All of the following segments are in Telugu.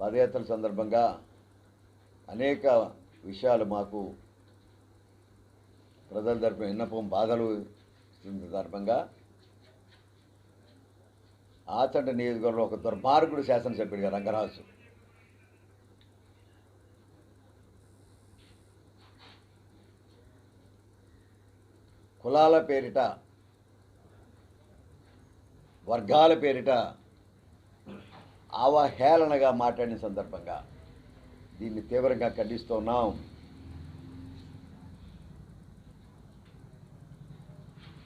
పాదయాత్ర సందర్భంగా అనేక విషయాలు మాకు ప్రజల తరపున విన్నపం బాధలు సందర్భంగా ఆచంట నియోజకవర్గంలో ఒక దుర్మార్గుడు శాసనసభ్యుడిగా రంగరాజు. కులాల పేరిట వర్గాల పేరిట అవహేళనగా మాట్లాడిన సందర్భంగా దీన్ని తీవ్రంగా ఖండిస్తున్నాం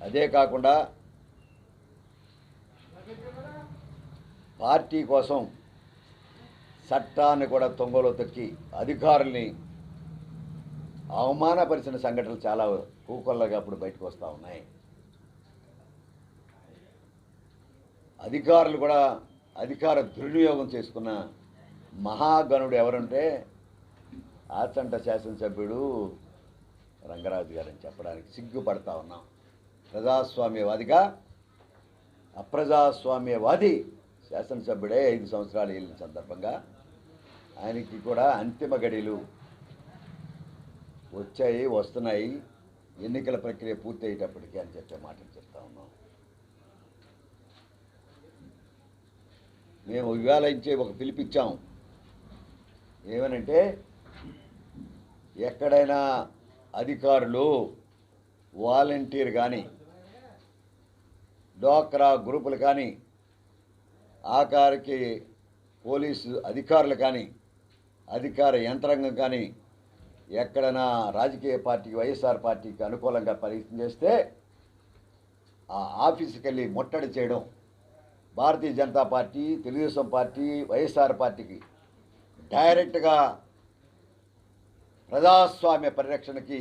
అదే కాకుండా పార్టీ కోసం చట్టాన్ని కూడా తొంగలో తొక్కి అధికారుల్ని అవమానపరిచిన సంఘటనలు చాలా కూకొల్లగా అప్పుడు బయటకు వస్తూ ఉన్నాయి. అధికారులు కూడా అధికార దుర్వినియోగం చేసుకున్న మహాగణుడు ఎవరంటే ఆచంట శాసనసభ్యుడు రంగరాజు గారని చెప్పడానికి సిగ్గుపడతా ఉన్నాం. ప్రజాస్వామ్యవాదిగా అప్రజాస్వామ్యవాది శాసనసభ్యుడే ఐదు సంవత్సరాలు వెళ్ళిన సందర్భంగా ఆయనకి కూడా అంతిమ గడిలు వచ్చాయి వస్తున్నాయి. ఎన్నికల ప్రక్రియ పూర్తయ్యేటప్పటికీ అని చెప్పే మాటలు చెప్తా ఉన్నాం. మేము ఇవాళ ఇచ్చే ఒక పిలిపిచ్చాం. ఏమనంటే ఎక్కడైనా అధికారులు వాలంటీర్ కానీ డోక్రా గ్రూపులు కానీ ఆఖరికి పోలీసు అధికారులు కానీ అధికార యంత్రాంగం కానీ ఎక్కడైనా రాజకీయ పార్టీకి వైఎస్ఆర్ పార్టీకి అనుకూలంగా ప్రయత్నం చేస్తే ఆ ఆఫీస్కి వెళ్ళి ముట్టడి చేయడం Bharatiya Janata Party Telugu Desam Party YSR పార్టీకి డైరెక్ట్గా ప్రజాస్వామ్య పరిరక్షణకి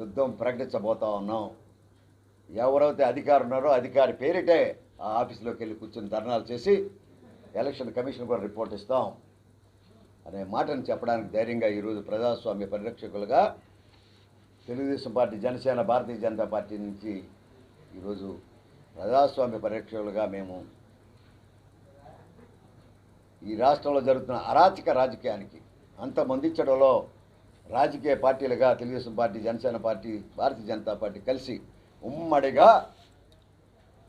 యుద్ధం ప్రకటించబోతా ఉన్నాం. ఎవరైతే అధికారు ఉన్నారో అధికారి పేరిటే ఆ ఆఫీసులోకి వెళ్ళి కూర్చొని ధర్నాలు చేసి ఎలక్షన్ కమిషన్ కూడా రిపోర్ట్ ఇస్తాం. అనే మాటను చెప్పడానికి ధైర్యంగా ఈరోజు ప్రజాస్వామ్య పరిరక్షకులుగా తెలుగుదేశం పార్టీ జనసేన భారతీయ జనతా పార్టీ నుంచి ఈరోజు ప్రజాస్వామ్య పరిరక్షకులుగా మేము ఈ రాష్ట్రంలో జరుగుతున్న అరాచక రాజకీయానికి అంతమొందించడంలో రాజకీయ పార్టీలుగా Telugu Desam Party Janasena Party Bharatiya Janata Party కలిసి ఉమ్మడిగా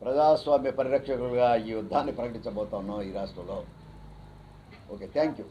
ప్రజాస్వామ్య పరిరక్షకులుగా ఈ యుద్ధాన్ని ప్రకటించబోతున్నాం ఈ రాష్ట్రంలో. Okay thank you.